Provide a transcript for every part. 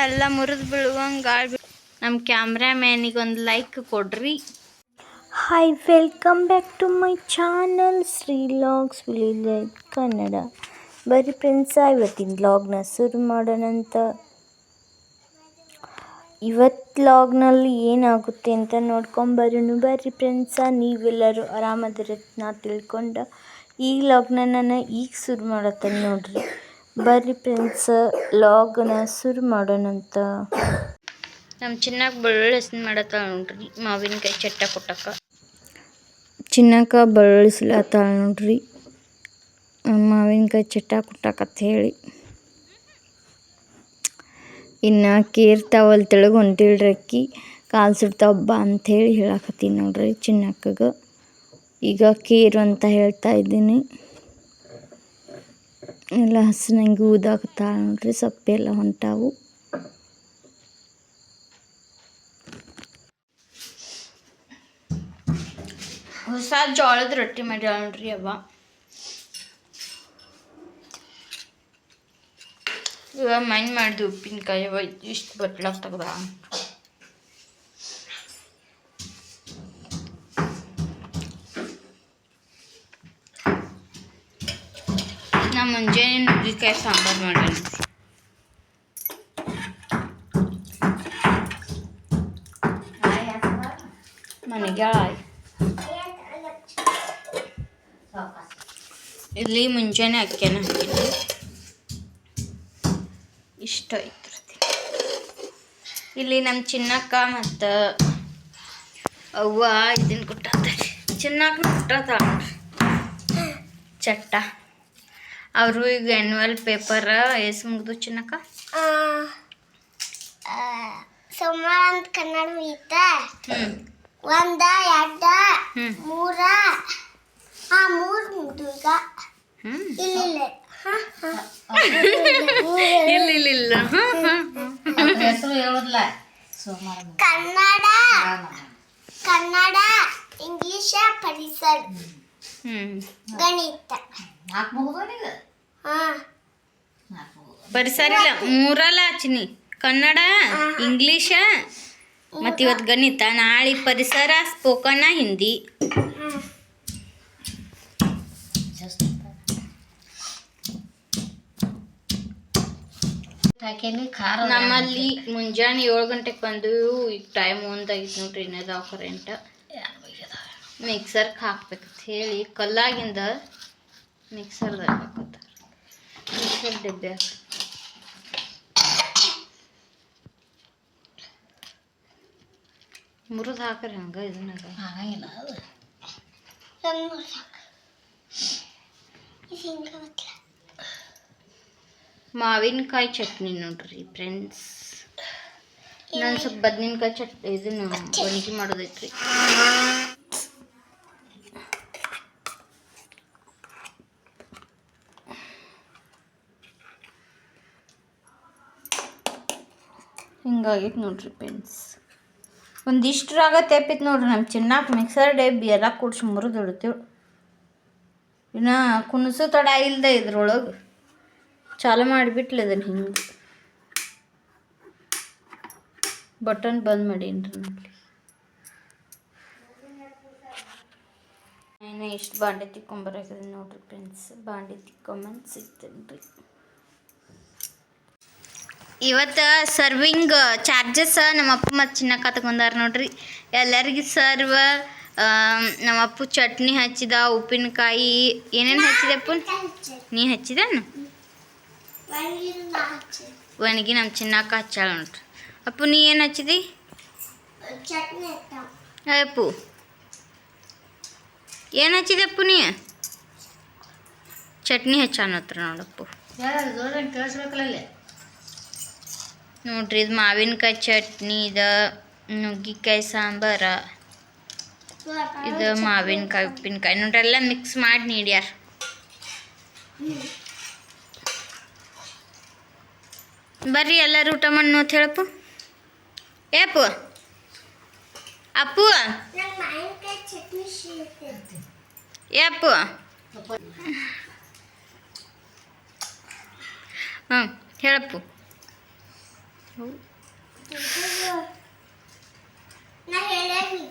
ಎಲ್ಲ ಮುರಿದು ಬೀಳುವಂಗೆ ಗಾಳಿ ನಮ್ಮ ಕ್ಯಾಮ್ರಾಮ್ಯಾನಿಗೆ ಒಂದು ಲೈಕ್ ಕೊಡ್ರಿ. Hi welcome back to my channel Shri logs like Kannada ಬರೀ ಫ್ರೆಂಡ್ಸ ಇವತ್ತಿನ ಲಾಗ್ನ ಶುರು ಮಾಡೋಣಂತ ಇವತ್ತು ಲಾಗ್ನಲ್ಲಿ ಏನಾಗುತ್ತೆ ಅಂತ ನೋಡ್ಕೊಂಬರೂ ಬರ್ರಿ ಫ್ರೆಂಡ್ಸ ನೀವೆಲ್ಲರೂ ಆರಾಮದಿರತ್ತೆ ನಾ ತಿಳ್ಕೊಂಡ. ಈ ಲಾಗ್ನ ನಾನು ಈಗ ಶುರು ಮಾಡತ್ತೆ ನೋಡ್ರಿ. ಬರ್ರಿ ಫ್ರೆಂಡ್ಸ್ ಲಾಗ್ನ ಶುರು ಮಾಡೋಣಂತ ನಮ್ಮ ಚಿನ್ನಕ್ಕೆ ಬೆಳ್ಳುಳ್ಳಿ ಹಸಿನ ಮಾಡತ್ತಾಳ ನೋಡ್ರಿ ಮಾವಿನಕಾಯಿ ಚಟ್ಟ ಕೊಟ್ಟಕ್ಕ. ಚಿನ್ನಕ್ಕ ಬಳಸ್ಲತ್ತಾಳ ನೋಡ್ರಿ ಮಾವಿನಕಾಯಿ ಚಟ್ಟ ಕುಟ್ಟಾಕತ್ ಹೇಳಿ. ಇನ್ನು ಕೇರ್ತಾವಲ್ ತೆಳಗೆ ಹೊಂಟಿಳ್ರಿ ಅಕ್ಕಿ ಕಾಲು ಸುಡ್ತಾವ ಬಾ ಅಂಥೇಳಿ ಹೇಳಕತ್ತೀನಿ ನೋಡ್ರಿ ಚಿನ್ನಕ್ಕಗ ಈಗ ಕೇರು ಅಂತ ಹೇಳ್ತಾ ಇದ್ದೀನಿ. ಎಲ್ಲ ಹಸಿನಂಗೆ ಊದಾಕತ್ತಾಳ ನೋಡ್ರಿ, ಸೊಪ್ಪೆಲ್ಲ ಹೊಂಟಾವು. ಹೊಸ ಜೋಳದ ರೊಟ್ಟಿ ಮಾಡ್ಯಾಳ ನೋಡ್ರಿ ಅವ್ವ ಇವಾಗ ಮೈನ್ ಮಾಡಿದ್ವಿ ಉಪ್ಪಿನಕಾಯಿ ಅವ ಇಷ್ಟು ಬಟ್ಲಾಗ ತೆಗ್ದ ನಾ ನುಗ್ಗಿಕಾಯಿ ಸಾಂಬಾರು ಮಾಡೋಣ. ಮನೆಗೆ ಇಲ್ಲಿ ಮುಂಜಾನೆ ಅಕ್ಕಿನ ಹಾಕಿದ್ದೆ ಇಷ್ಟ ಐತ್ರಿ ಇಲ್ಲಿ ನಮ್ಮ ಚಿನ್ನಕ್ಕ ಮತ್ತು ಅವ್ವ ಇದನ್ನು ಕೊಟ್ಟ ಚಿನ್ನಕ್ಕ ಕೊಟ್ಟ ಚಟ್ಟ. ಅವರು ಈಗ ಆ್ಯನ್ಯುವಲ್ ಪೇಪರ್ ಎಸ್ ಮುಗ್ದು ಚಿನ್ನಕ್ಕ? ಸೋಮವಾರ ಅಂತ ಕನ್ನಡ ಮುಗಿತ ಒಂದ ಎರಡ ಮೂರ. ಆ ಮೂರ್ ಮುಗ್ದು ಈಗ. ಇಲ್ಲ ಇಲ್ಲ. ಇಲ್ಲ ಇಲ್ಲ ಇಲ್ಲ. ಹಾಂ ಹಾಂ ಕನ್ನಡ. ಕನ್ನಡ ಇಂಗ್ಲಿಷ ಪರಿಸರ. ಹ್ಞೂ ಗಣಿತ. ಹಾ. ಪರಿಸರ ಇಲ್ಲ ಮೂರಲ್ಲ ಚಿನಿ ಕನ್ನಡ ಇಂಗ್ಲೀಷ ಮತ್ತು ಇವತ್ತು ಗಣಿತ. ನಾಳೆ ಪರಿಸರ ಸ್ಪೋಕನ ಹಿಂದಿ. ನಮ್ಮಲ್ಲಿ ಮುಂಜಾನೆ ಏಳು ಗಂಟೆಗೆ ಬಂದು ಈಗ ಟೈಮ್ ಒಂದಾಗಿತ್ತು ನೋಡ್ರಿ ಇನ್ನದಾವ ಕರೆಂಟ್ ಮಿಕ್ಸರ್ಗೆ ಹಾಕ್ಬೇಕಂತ ಹೇಳಿ ಕಲ್ಲಾಗಿಂದ ಮಿಕ್ಸರ್ದಾಗ ಹಾಕೋತಾರೆ ಮಿಕ್ಸರ್ ಡಬ್ಬೆ ಮುರಿದು ಹಾಕ್ರಿ ಹಂಗೆ ಇದನ್ನಾಗ ಗೊತ್ತಿಲ್ಲ ಮಾವಿನಕಾಯಿ ಚಟ್ನಿ ನೋಡ್ರಿ ಫ್ರೆಂಡ್ಸ್ ನಾನು ಸ್ವಲ್ಪ ಬದನಿನಕಾಯಿ ಚಟ್ ಇದನ್ನು ಒಣಗಿ ಮಾಡೋದೈತ್ರಿ. ಹಿಂಗಾಗೈತೆ ನೋಡ್ರಿ ಪೆನ್ಸ್ ಒಂದಿಷ್ಟು ರಾಗ ತೆಪ್ಪಿತ್ತು ನೋಡ್ರಿ ನಮ್ಮ ಚಿನ್ನಾಕ ಮಿಕ್ಸರ್ ಡಬ್ಬಿ ಎಲ್ಲ ಕೂಡ್ಸಿ ಮುರಿದು ಇಡ್ತೀವಿ. ಇನ್ನು ಕುಣಸು ತಡ ಇಲ್ಲದೆ ಇದ್ರೊಳಗೆ ಚಾಲು ಮಾಡಿಬಿಟ್ಲೆ ಅದನ್ನು ಹಿಂಗೆ. ಬಟನ್ ಬಂದ್ ಮಾಡೀನಿ ರೀ ನೋಡಿ ಇನ್ನು ಇಷ್ಟು ಬಾಂಡೆ ತಿಕ್ಕೊಂಬರಾಕಿದೆ ನೋಡ್ರಿ ಫ್ರೆಂಡ್ಸ್. ಬಾಂಡೆ ತಿಕ್ಕೊಂಬಂದು ಸಿಗ್ತೇನೆ ರೀ ಇವತ್ತು ಸರ್ವಿಂಗ್ ಚಾರ್ಜಸ್ ನಮ್ಮ ಅಪ್ಪ ಮತ್ತು ಚಿನ್ನಕ್ಕ ತಗೊಂಡಾರ ನೋಡ್ರಿ. ಎಲ್ಲರಿಗೂ ಸರ್ವ ನಮ್ಮ ಅಪ್ಪು ಚಟ್ನಿ ಹಚ್ಚಿದ, ಉಪ್ಪಿನಕಾಯಿ, ಏನೇನು ಹಚ್ಚಿದೆ ನೀ ಹಚ್ಚಿದೇನು? ಒಣಗಿ ನಮ್ಮ ಚಿನ್ನಕ್ಕ ಹಚ್ಚಾಳ ನೋಡ್ರಿ. ಅಪ್ಪು, ನೀ ಏನು ಹಚ್ಚಿದಿ? ಅಪ್ಪು, ಏನು ಹಚ್ಚಿದೆ ನೀ? ಚಟ್ನಿ ಹಚ್ಚಾನತ್ರ ನೋಡಪ್ಪು ನೋಡ್ರಿ, ಇದು ಮಾವಿನಕಾಯಿ ಚಟ್ನಿ, ಇದು ನುಗ್ಗಿಕಾಯಿ ಸಾಂಬಾರ, ಇದು ಮಾವಿನಕಾಯಿ, ಉಪ್ಪಿನಕಾಯಿ. ನೋಡ್ರಿ, ಎಲ್ಲ ಮಿಕ್ಸ್ ಮಾಡಿ ನೀಡ್ಯಾರ. ಬರ್ರಿ, ಎಲ್ಲರೂ ಊಟ ಮಾಡಿ ನೋತ್ ಹೇಳಪ್ಪು. ಏಪು ಅಪ್ಪು. ಏಪು ಹಾಂ ಹೇಳಪ್ಪು. ನಾ ಹೇಳೇನಿ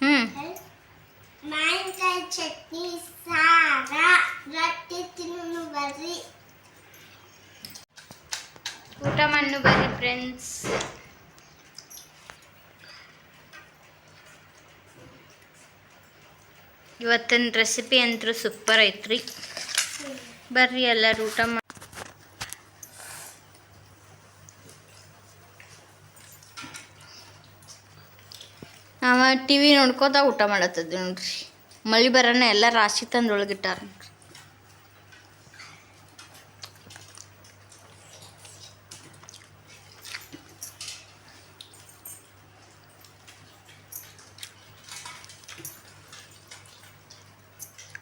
ಹ್ಞೂ ಮಾವಿನಕಾಯಿ ಚಟ್ನಿ ಸಾರ ರೊಟ್ಟಿ ತಿನ್ನು ಬರ್ರಿ ಊಟ ಮಣ್ಣು ಬರ್ರಿ ಫ್ರೆಂಡ್ಸ್ ಇವತ್ತಿನ ರೆಸಿಪಿ ಅಂತೂ ಸೂಪರ್ ಐತ್ರಿ. ಬರ್ರಿ ಎಲ್ಲರೂ ಊಟ ಮಾಡಿ ನಾವು ಟಿ ವಿ ನೋಡ್ಕೋತ ಊಟ ಮಾಡತ್ತದ್ವಿ ನೋಡ್ರಿ. ಮಳೆ ಬರೋಣ ಎಲ್ಲ ರಾಶಿ ತಂದು ಒಳಗಿಟ್ಟಾರ ನೋಡ್ರಿ.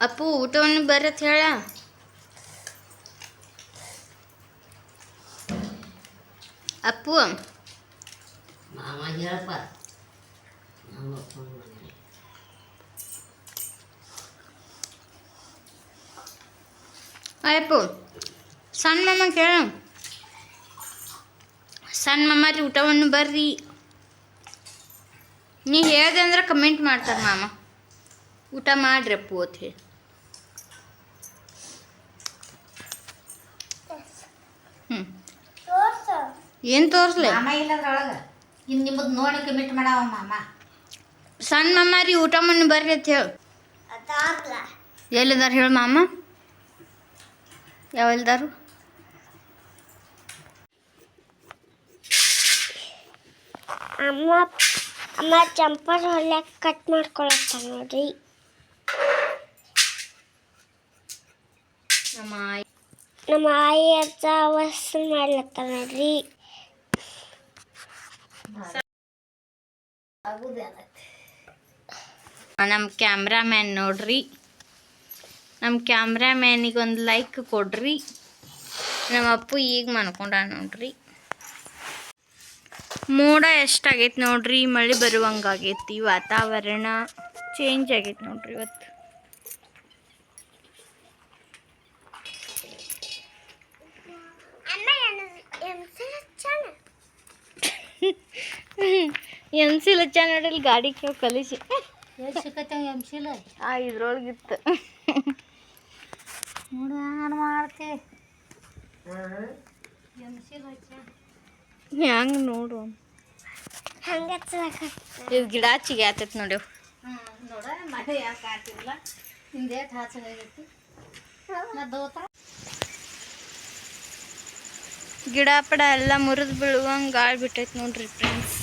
ಅಪ್ಪು ಊಟವನ್ನು ಬರತ್ ಹೇಳ. ಅಪ್ಪು. ಮಾಮ ಹೇಳಪ್ಪ. ಅಯ್ಯಪ್ಪು ಸಣ್ಣ ಮಾಮ ಕೇಳ. ಸಣ್ಣ ಮಮ್ಮ ರೀ ಊಟವನ್ನು ಬರ್ರಿ. ನೀ ಹೇಳ್ದೆ ಅಂದ್ರೆ ಕಮೆಂಟ್ ಮಾಡ್ತಾರೆ ಮಾಮ. ಊಟ ಮಾಡ್ರಿ ಅಪ್ಪು ಅಂತ ಹೇಳಿ. ಏನು ತೋರಿಸ್ಲಿ? ಮಾಮ ಇಲ್ಲದ್ರೊಳಗೆ ಇನ್ನು ನಿಮ್ಮದು ನೋಡಿ ಕಮಿಟ್ ಮಾಡವ ಮಾಮ. ಸಣ್ಣ ಮಾಮ ರೀ ಊಟ ಮಣ್ಣು ಬರ್ರಿ ಅಂತ ಹೇಳು. ಎಲ್ಲಿದಾರ ಹೇಳು ಮಾಮ? ಯಾವೆಲ್ದಾರು ಅಮ್ಮ ಅಮ್ಮ ಚಂಪರ್ ಹೊಲ್ಯಾಕ ಕಟ್ ಮಾಡ್ಕೊಳತ್ತ ನೋಡ್ರಿ. ನಮ್ಮ ನಮ್ಮ ಆಯಿ ಅಜ್ಜ ವಸ್ತು ಮಾಡ್ಲತ್ತ ನೋಡ್ರಿ. ನಮ್ಮ ಕ್ಯಾಮ್ರಾಮ್ಯಾನ್ ನೋಡ್ರಿ. ನಮ್ಮ ಕ್ಯಾಮ್ರಾಮ್ಯಾನಿಗೆ ಒಂದು ಲೈಕ್ ಕೊಡ್ರಿ. ನಮ್ಮ ಅಪ್ಪು ಈಗ ಮನ್ಕೊಂಡ ನೋಡ್ರಿ. ಮೋಡ ಎಷ್ಟಾಗೈತೆ ನೋಡ್ರಿ? ಮಳೆ ಬರುವಂಗಾಗೈತಿ ವಾತಾವರಣ ಚೇಂಜ್ ಆಗೈತೆ ನೋಡ್ರಿ ಇವತ್ತು ಅಮ್ಮ ಎಂ ಲಚ್ಚ ನೋಡಲ್ಲಿ ಗಾಡಿ ಕೇಳಿ ಕಲಿಸಿ. ಎಲ್ಲಿ ಸಿಕ್ಕತ್ತೇವೆ ಲ ಆ ಇದ್ರೊಳಗಿತ್ತು. ನೋಡು ನಾನು ಮಾಡ್ತೇವೆ ಎಂಶಿಲ ಹೆಂಗೆ ನೋಡು. ಹಂಗ ಇದು ಗಿಡ ಚಿಗೆ ಆತೈತೆ ನೋಡಿ. ಹ್ಞೂ ನೋಡ ಮಳೆ ಯಾಕೆ ಆಗ್ತಿಲ್ಲ. ಹಿಂದೆ ಹಾಚಾಗೈತಿ ದೋತ್ರ? ಗಿಡ ಪಡ ಎಲ್ಲ ಮುರಿದು ಬೀಳುವಂಗೆ ಗಾಳಿ ಬಿಟ್ಟೈತೆ ನೋಡ್ರಿ ಫ್ರೆಂಡ್ಸ್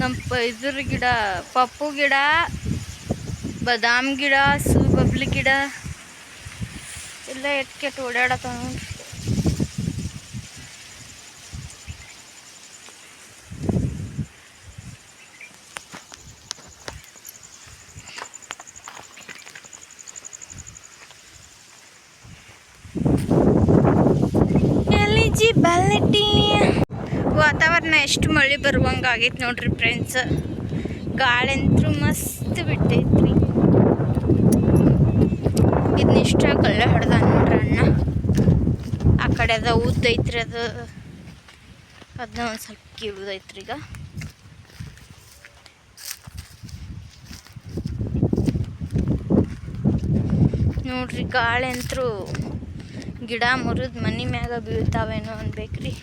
ನಮ್ಮ ಪ ಇದ್ರ ಗಿಡ ಪಪ್ಪು ಗಿಡ ಬದಾಮ್ ಗಿಡ ಸೂಬಬ್ಲಿ ಗಿಡ. ಎಲ್ಲ ಎಟ್ಕೆಟ್ ಕೆಟ್ಟು ಓಡಾಡತ್ತಾವ ನೋಡ್ರಿ ಎಲಿಜಿಬಲಿಟಿ ವಾತಾವರಣ ಎಷ್ಟು ಮಳೆ ಬರುವಂಗೆ ಆಗೈತೆ ನೋಡ್ರಿ ಫ್ರೆಂಡ್ಸ್ ಗಾಳಿ ಮಸ್ತ್ ಬಿಟ್ಟೈತ್ರಿ. ಇದನ್ನಿಷ್ಟ ಕಳ್ಳ ಹಿಡ್ದ ನೋಡ್ರಿ ಅಣ್ಣ. ಆ ಕಡೆ ಅದ ಐತ್ರಿ ಅದು. ಅದನ್ನ ಒಂದು ಸ್ವಲ್ಪ ಕಿವುದೈತ್ರಿ ಈಗ. ನೋಡ್ರಿ ಗಾಳಿ ಅಂತರೂ ಗಿಡ ಮುರಿದು ಮನೆ ಮ್ಯಾಗ ಬೀಳ್ತಾವೇನೋ ಅನ್ಬೇಕ್ರಿ.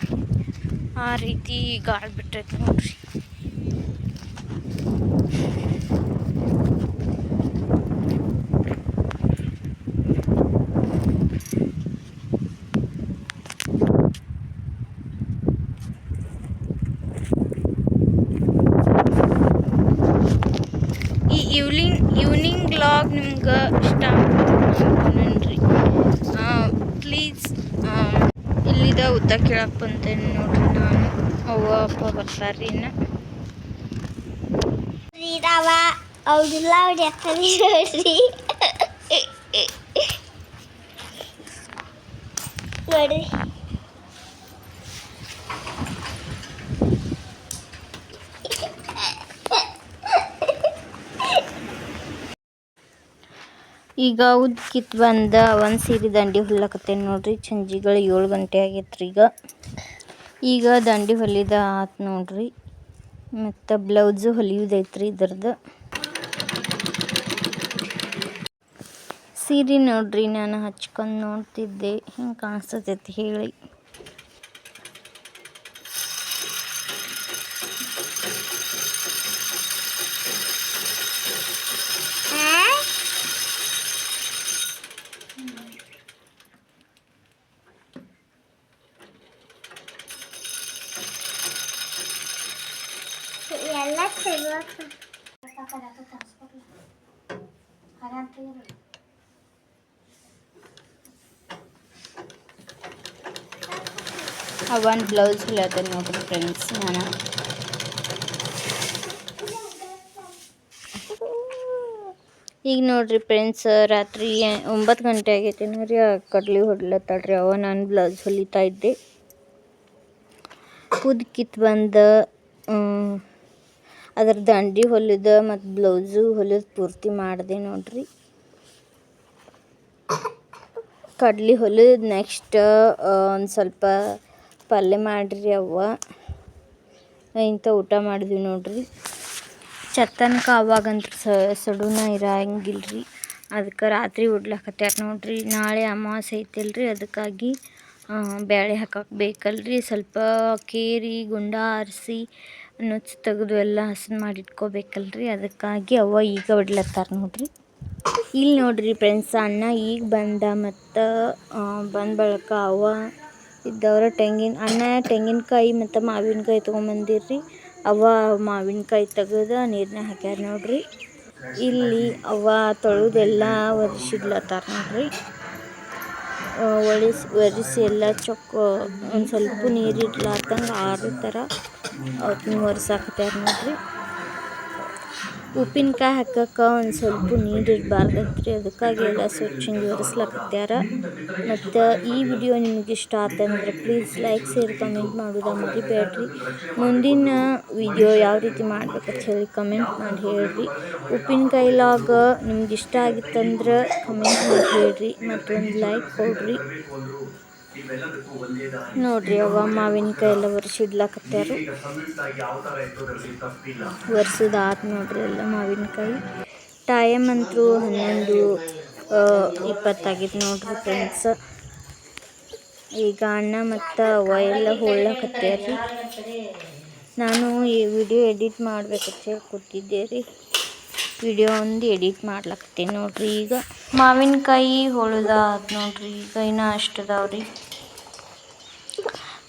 ಆ ರೀತಿ ಗಾಳಿ ಬಿಟ್ಟೈತೆ ನೋಡ್ರಿ. ಈವ್ನಿಂಗ್ ಈವ್ನಿಂಗ್ ಬ್ಲಾಗ್ ನಿಮ್ಗೆ ಇಷ್ಟ ಆಗ್ತದೆ ಪ್ಲೀಸ್ ಇಲ್ಲಿದ ಉದ್ದ ಕೇಳಕ್ಕೆ ಬಂದೇನೆ ನೋಡ್ರಿ ನಾನು. ಅವ್ವ ಅಪ್ಪ ಬರ್ತಾರ್ರಿ ಇನ್ನು. ರೀರಾವ ಅವ್ರಿಲ್ಲ ಅವ್ರು ಎತ್ತರಿ ನೋಡ್ರಿ ನೋಡ್ರಿ. ಈಗ ಉದ್ಕಿತ್ ಬಂದ ಒಂದು ಸೀರೆ ದಂಡಿ ಹೊಲ್ಲಕತ್ತೇನೆ ನೋಡ್ರಿ. ಸಂಜಿಗಳು ಏಳು ಗಂಟೆ ಆಗೈತ್ರಿ ಈಗ. ಈಗ ದಂಡಿ ಹೊಲಿದ ಆತು ನೋಡ್ರಿ. ಮತ್ತು ಬ್ಲೌಸು ಹೊಲಿಯೋದೈತ್ರಿ ಇದ್ರದ್ದು ಸೀರೆ ನೋಡ್ರಿ, ನಾನು ಹಚ್ಕೊಂಡು ನೋಡ್ತಿದ್ದೆ. ಹಿಂಗೆ ಕಾಣಿಸ್ತೈತಿ ಹೇಳಿ ಎಲ್ಲ ಸಿಗ್ಬೇಕು ಆ ಒಂದು ಬ್ಲೌಸ್ ಹೊಲಿಯತ್ತೆ ನೋಡ್ರಿ ಫ್ರೆಂಡ್ಸ್ ನಾನು. ಈಗ ನೋಡ್ರಿ ಫ್ರೆಂಡ್ಸ್ ರಾತ್ರಿ ಒಂಬತ್ತು ಗಂಟೆ ಆಗೈತಿ ನೋಡ್ರಿ ಕಡ್ಲಿ ಹೊಡ್ಲತ್ತಾಳ್ರಿ. ಅವ ನಾನು ಬ್ಲೌಸ್ ಹೊಲಿತಾ ಇದ್ದೆ. ಕುದ್ಕಿತ್ತು ಕಿತ್ ಬಂದು ಅದ್ರ ದಂಡಿ ಹೊಲಿದ ಮತ್ತು ಬ್ಲೌಸು ಹೊಲಿದ ಪೂರ್ತಿ ಮಾಡಿದೆ ನೋಡ್ರಿ. ಕಡ್ಲಿ ಹೊಲಿದ ನೆಕ್ಸ್ಟ್ ಒಂದು ಸ್ವಲ್ಪ ಪಲ್ಯ ಮಾಡಿರಿ ಅವ್ವ. ಇಂಥ ಊಟ ಮಾಡಿದ್ವಿ ನೋಡ್ರಿ. ಚತ್ತನ್ಕ ಅವಾಗಂತ ಸಡುನ ಇರಂಗಿಲ್ರಿ. ಅದಕ್ಕೆ ರಾತ್ರಿ ಉಡ್ಲಕತ್ಯಾರ ನೋಡ್ರಿ. ನಾಳೆ ಅಮಾವಾಸ್ಯೆ ಐತಿಲ್ರಿ. ಅದಕ್ಕಾಗಿ ಬ್ಯಾಳೆ ಹಾಕಕ್ಕೆ ಬೇಕಲ್ರಿ. ಸ್ವಲ್ಪ ಕೇರಿ, ಗುಂಡ ಆರಿಸಿ ನುಚ್ಚು ತೆಗೆದು ಎಲ್ಲ ಹಸನ್ ಮಾಡಿ ಇಟ್ಕೋಬೇಕಲ್ರಿ. ಅದಕ್ಕಾಗಿ ಅವ್ವ ಈಗ ಹೊಡ್ಲತ್ತಾರ ನೋಡ್ರಿ. ಇಲ್ಲಿ ನೋಡ್ರಿ ಫ್ರೆಂಡ್ಸ್ ಅಣ್ಣ ಈಗ ಬಂದ ಮತ್ತು ಬಂದ ಬಳಿಕ ಅವ ಇದ್ದವ್ರ ತೆಂಗಿನ, ಅಣ್ಣ ತೆಂಗಿನಕಾಯಿ ಮತ್ತು ಮಾವಿನಕಾಯಿ ತೊಗೊಂಬಂದಿರ್ರಿ. ಅವ ಮಾವಿನಕಾಯಿ ತೆಗೆದು ನೀರನ್ನ ಹಾಕ್ಯಾರ ನೋಡ್ರಿ. ಇಲ್ಲಿ ಅವ ತೊಳೆದೆಲ್ಲ ಒರೆಸಿಡ್ಲತ್ತಾರ ನೋಡ್ರಿ. ಒಳಿಸಿ ಒರೆಸಿ ಎಲ್ಲ ಚೊಕ್ಕ ಒಂದು ಸ್ವಲ್ಪ ನೀರು ಇಡ್ಲಾರ್ದಂಗೆ ಆರು ಥರ ಅವತ್ತನ್ನ ಒರೆಸಾಕತ್ಯಾರ ನೋಡ್ರಿ. ಉಪ್ಪಿನಕಾಯಿ ಹಾಕಕ್ಕೆ ಒಂದು ಸ್ವಲ್ಪ ನೀರು ಇರಬಾರ್ದಂತ್ರಿ. ಅದಕ್ಕಾಗಿ ಎಲ್ಲ ಸ್ವಚ್ಛಂಗೆ ಒರೆಸ್ಲಾಕತ್ಯಾರ. ಮತ್ತು ಈ ವಿಡಿಯೋ ನಿಮ್ಗೆ ಇಷ್ಟ ಆತಂದ್ರೆ ಪ್ಲೀಸ್ ಲೈಕ್ ಸೇರಿ ಕಮೆಂಟ್ ಮಾಡೋದ ಮರಿಬೇಡ್ರಿ ಮುಂದಿನ ವಿಡಿಯೋ ಯಾವ ರೀತಿ ಮಾಡ್ಬೇಕಂತ ಹೇಳಿ ಕಮೆಂಟ್ ಮಾಡಿ ಹೇಳ್ರಿ. ಉಪ್ಪಿನಕಾಯಿಲಾಗ ನಿಮ್ಗೆ ಇಷ್ಟ ಆಗಿತ್ತಂದ್ರೆ ಕಮೆಂಟ್ ಮಾಡಿ ಹೇಳ್ರಿ. ಮತ್ತೊಂದು ಲೈಕ್ ಕೊಡ್ರಿ. ನೋಡ್ರಿ ಅವ್ವ ಮಾವಿನಕಾಯಿ ಎಲ್ಲ ಒರೆಸಿಡ್ಲಾಕತ್ಯಾರು ವರ್ಷದ ಆತು ನೋಡ್ರಿ ಎಲ್ಲ ಮಾವಿನಕಾಯಿ ಟೈಮ್ ಅಂತೂ ಹನ್ನೊಂದು ಇಪ್ಪತ್ತಾಗಿತ್ತು ನೋಡ್ರಿ ಫ್ರೆಂಡ್ಸ್ ಈಗ ಅಣ್ಣ ಮತ್ತು ಅವ ಎಲ್ಲ ಹೊಳ್ಳಕತ್ಯಾರಿ ನಾನು ಈ ವಿಡಿಯೋ ಎಡಿಟ್ ಮಾಡ್ಬೇಕಂತ ಹೇಳಿ ಕೂತಿದ್ದೆ ರೀ ವಿಡಿಯೋ ಒಂದು ಎಡಿಟ್ ಮಾಡ್ಲಕತ್ತೀನಿ ನೋಡ್ರಿ ಈಗ. ಮಾವಿನಕಾಯಿ ಹೊಳದ ಆತು ನೋಡ್ರಿ ಈಗ ಇನ್ನೂ ಅಷ್ಟು ಅದಾವ್ರಿ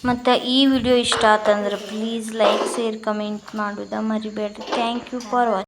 ಮತ್ತು ಈ ವಿಡಿಯೋ ಇಷ್ಟ ಆತಂದ್ರೆ ಪ್ಲೀಸ್ ಲೈಕ್ ಶೇರ್ ಕಮೆಂಟ್ ಮಾಡೋದ ಮರಿಬೇಡ್ರಿ. Thank you for watch